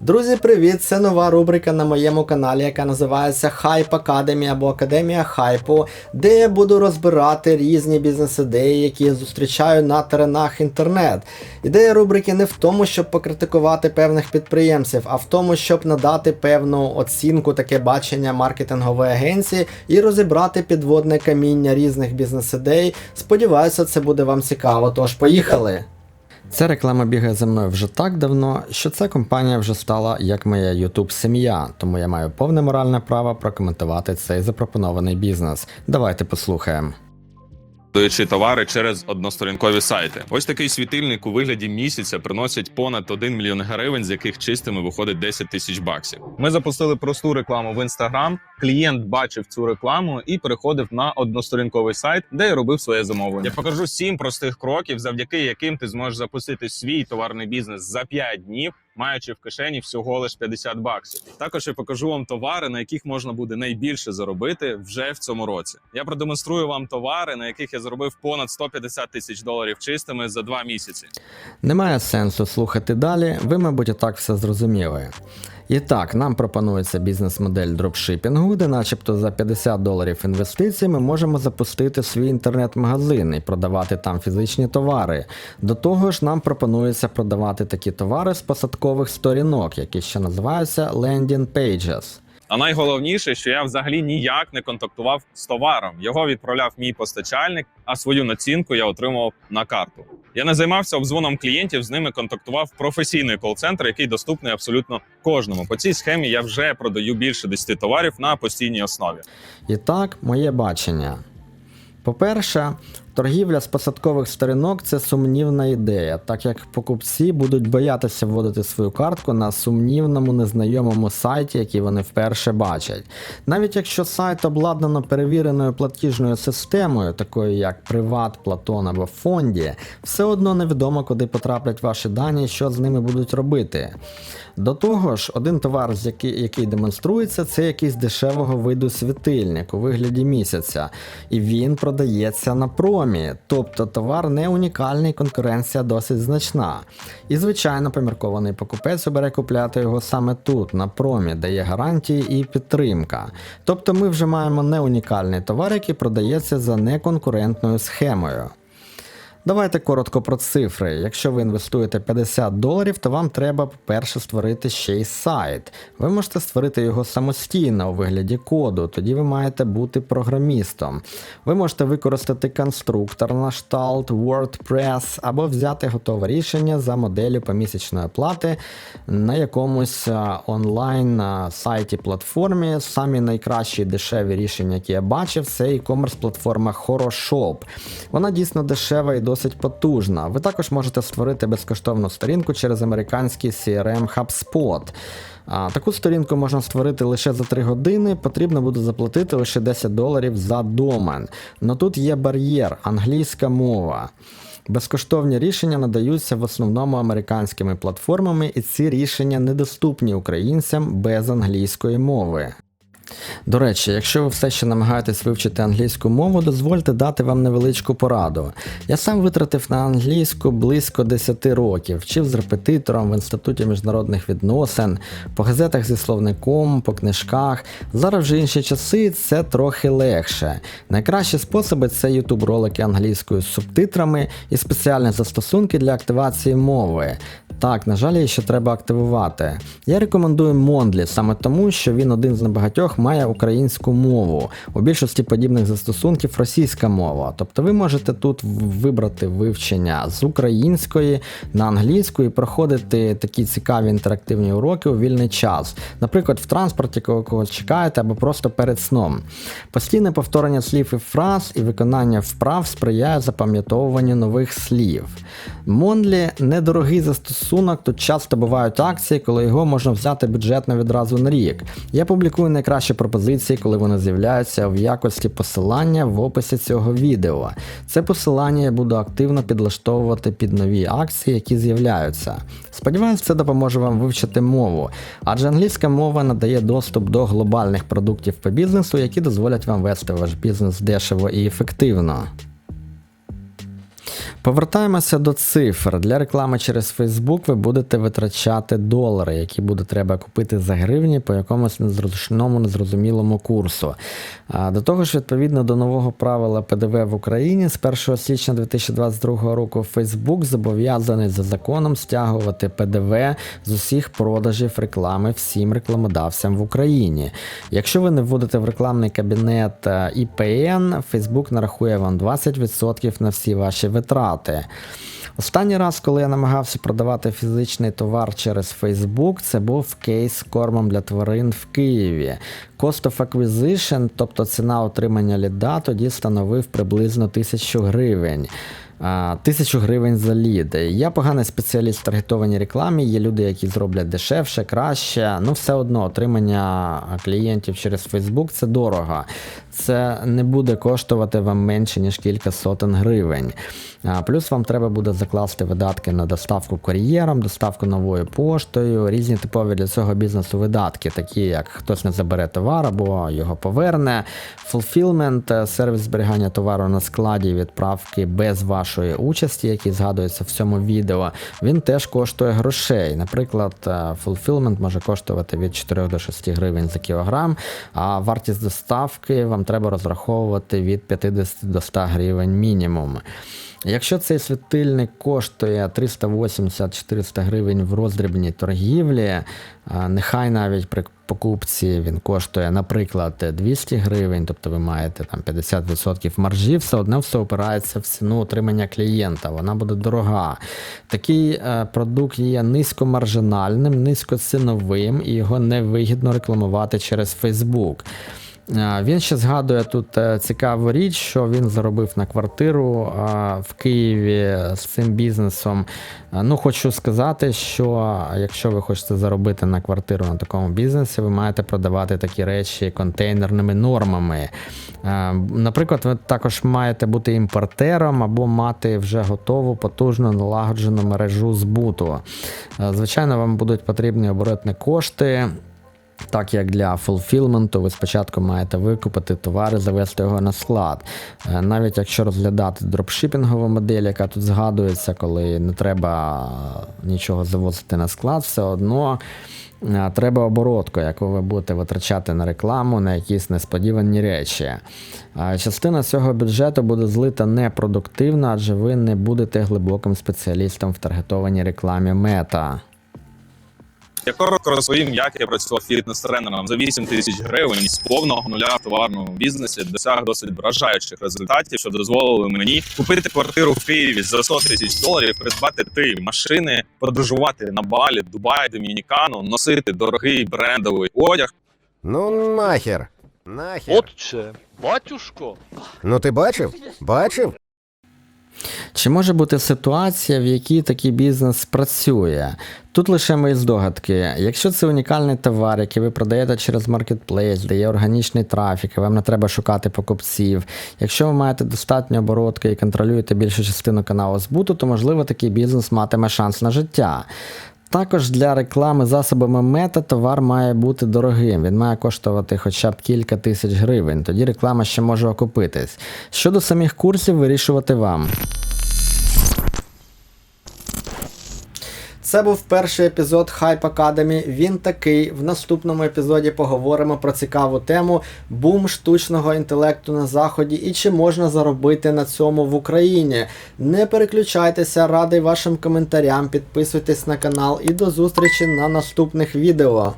Друзі, привіт! Це нова рубрика на моєму каналі, яка називається Hype Academy або Академія Хайпу, де я буду розбирати різні бізнес-ідеї, які я зустрічаю на теренах інтернет. Ідея рубрики не в тому, щоб покритикувати певних підприємців, а в тому, щоб надати певну оцінку, таке бачення маркетингової агенції і розібрати підводне каміння різних бізнес-ідей. Сподіваюся, це буде вам цікаво. Тож поїхали! Ця реклама бігає за мною вже так давно, що ця компанія вже стала як моя YouTube сім'я, тому я маю повне моральне право прокоментувати цей запропонований бізнес. Давайте послухаємо. Продаючи товари через односторінкові сайти. Ось такий світильник у вигляді місяця приносить понад 1 мільйон гривень, з яких чистими виходить 10 тисяч баксів. Ми запустили просту рекламу в інстаграм. Клієнт бачив цю рекламу і переходив на односторінковий сайт, де й робив своє замовлення. Я покажу сім простих кроків, завдяки яким ти зможеш запустити свій товарний бізнес за 5 днів. Маючи в кишені всього лиш 50 баксів, також я покажу вам товари, на яких можна буде найбільше заробити вже в цьому році. Я продемонструю вам товари, на яких я заробив понад 150 тисяч доларів чистими за два місяці. Немає сенсу слухати далі, ви, мабуть, так все зрозуміли. І так, нам пропонується бізнес-модель дропшипінгу, де начебто за 50 доларів інвестицій ми можемо запустити свій інтернет-магазин і продавати там фізичні товари. До того ж, нам пропонується продавати такі товари з посадкових сторінок, які ще називаються landing pages. А найголовніше, що я взагалі ніяк не контактував з товаром. Його відправляв мій постачальник, а свою націнку я отримав на карту. Я не займався обзвоном клієнтів, з ними контактував професійний кол-центр, який доступний абсолютно кожному. По цій схемі я вже продаю більше 10 товарів на постійній основі. І так, моє бачення. По-перше, торгівля з посадкових сторінок це сумнівна ідея, так як покупці будуть боятися вводити свою картку на сумнівному незнайомому сайті, який вони вперше бачать. Навіть якщо сайт обладнано перевіреною платіжною системою, такою як Приват, Платон або Фонді, все одно невідомо, куди потраплять ваші дані що з ними будуть робити. До того ж, один товар, який, який демонструється, це якийсь дешевого виду світильник у вигляді місяця, і він продається на промі, тобто товар не унікальний, конкуренція досить значна. І звичайно, поміркований покупець обере купляти його саме тут, на промі, де є гарантії і підтримка. Тобто ми вже маємо не унікальний товар, який продається за неконкурентною схемою. Давайте коротко про цифри. Якщо ви інвестуєте 50 доларів, то вам треба, по-перше, створити ще й сайт. Ви можете створити його самостійно у вигляді коду, тоді ви маєте бути програмістом. Ви можете використати конструктор на шталт WordPress або взяти готове рішення за моделлю помісячної оплати на якомусь онлайн сайті платформі. Самі найкращі дешеві рішення, які я бачив, це e-commerce платформа Horoshop. Вона дійсно дешева і досить потужна. Ви також можете створити безкоштовну сторінку через американський CRM HubSpot. А, Таку сторінку можна створити лише за 3 години, потрібно буде заплатити лише 10 доларів за домен. Но тут є бар'єр англійська мова. Безкоштовні рішення надаються в основному американськими платформами, і ці рішення недоступні українцям без англійської мови. До речі, якщо ви все ще намагаєтесь вивчити англійську мову, дозвольте дати вам невеличку пораду. Я сам витратив на англійську близько 10 років, вчив з репетитором в інституті міжнародних відносин, по газетах зі словником, по книжках. Зараз вже інші часи це трохи легше. Найкращі способи це YouTube ролики англійською з субтитрами і спеціальні застосунки для активації мови. Так, на жаль, її ще треба активувати. Я рекомендую Mondly саме тому, що він один з небагатьох має українську мову. У більшості подібних застосунків російська мова. Тобто ви можете тут вибрати вивчення з української на англійську і проходити такі цікаві інтерактивні уроки у вільний час. Наприклад, в транспорті, коли когось чекаєте, або просто перед сном. Постійне повторення слів і фраз і виконання вправ сприяє запам'ятовуванню нових слів. Monly недорогий застосунок, тут часто бувають акції, коли його можна взяти бюджетно відразу на рік. Я публікую найкращі пропозиції, коли вони з'являються в якості посилання в описі цього відео. Це посилання я буду активно підлаштовувати під нові акції, які з'являються. Сподіваюсь, це допоможе вам вивчити мову, адже англійська мова надає доступ до глобальних продуктів по бізнесу, які дозволять вам вести ваш бізнес дешево і ефективно. Повертаємося до цифр. Для реклами через Facebook ви будете витрачати долари, які буде треба купити за гривні по якомусь незручному, незрозумілому курсу. До того ж, відповідно до нового правила ПДВ в Україні, з 1 січня 2022 року Facebook зобов'язаний за законом стягувати ПДВ з усіх продажів реклами всім рекламодавцям в Україні. Якщо ви не вводите в рекламний кабінет е, IPN, Facebook нарахує вам 20% на всі ваші витрати. Останній раз, коли я намагався продавати фізичний товар через Facebook, це був кейс з кормом для тварин в Києві. Cost of acquisition, тобто ціна отримання ліда, тоді становив приблизно 1000 гривень. Тисячу гривень за лід. Я поганий спеціаліст в таргетованій рекламі. Є люди, які зроблять дешевше, краще. Ну, все одно отримання клієнтів через Facebook це дорого. Це не буде коштувати вам менше, ніж кілька сотень гривень. Плюс вам треба буде закласти видатки на доставку кур'єром, доставку новою поштою, різні типові для цього бізнесу видатки, такі як хтось не забере товар або його поверне, fulfillment, сервіс зберігання товару на складі відправки без вашої участі, які згадуються в цьому відео, він теж коштує грошей. Наприклад, е, fulfillment може коштувати від 4 до 6 гривень за кілограм, а вартість доставки вам треба розраховувати від 50 до 100 гривень мінімум. Якщо цей світильник коштує 380-400 гривень в роздрібній торгівлі, нехай навіть при покупці він коштує, наприклад, 200 гривень, тобто ви маєте там 50% маржі, все одно все опирається в ціну отримання клієнта. Вона буде дорога. Такий е, продукт є низькомаржинальним, низькоціновим і його невигідно рекламувати через Facebook. Він ще згадує тут е, цікаву річ, що він заробив на квартиру в Києві з цим бізнесом. Ну, хочу сказати, що якщо ви хочете заробити на квартиру на такому бізнесі, ви маєте продавати такі речі контейнерними нормами. Наприклад, ви також маєте бути імпортером або мати вже готову потужну налагоджену мережу збуту. Звичайно, вам будуть потрібні оборотні кошти. Так як для фулфілменту ви спочатку маєте викупити товар і завести його на склад. Е, Навіть якщо розглядати дропшипінгову модель, яка тут згадується, коли не треба нічого завозити на склад, все одно е, треба оборотку, яку ви будете витрачати на рекламу, на якісь несподівані речі. Е, Частина цього бюджету буде злита непродуктивно, адже ви не будете глибоким спеціалістом в таргетованій рекламі мета. Я коротко розповім, як я працював фітнес-тренером за 8 тисяч гривень з повного нуля в товарному бізнесі досяг досить вражаючих результатів, що дозволили мені купити квартиру в Києві за 100 тисяч доларів, придбати три машини, подорожувати на Балі, Дубай, Домінікану, носити дорогий брендовий одяг. Ну нахер. Нахер. Отче, батюшко. Ну ти бачив? Бачив? Чи може бути ситуація, в якій такий бізнес працює? Тут лише мої здогадки. Якщо це унікальний товар, який ви продаєте через маркетплейс, де є органічний трафік, і вам не треба шукати покупців. Якщо ви маєте достатньо оборотки і контролюєте більшу частину каналу збуту, то можливо такий бізнес матиме шанс на життя. Також для реклами засобами мета товар має бути дорогим. Він має коштувати хоча б кілька тисяч гривень. Тоді реклама ще може окупитись. Щодо самих курсів, вирішувати вам. Це був перший епізод Hype Academy. Він такий. В наступному епізоді поговоримо про цікаву тему бум штучного інтелекту на заході і чи можна заробити на цьому в Україні. Не переключайтеся, радий вашим коментарям, підписуйтесь на канал і до зустрічі на наступних відео.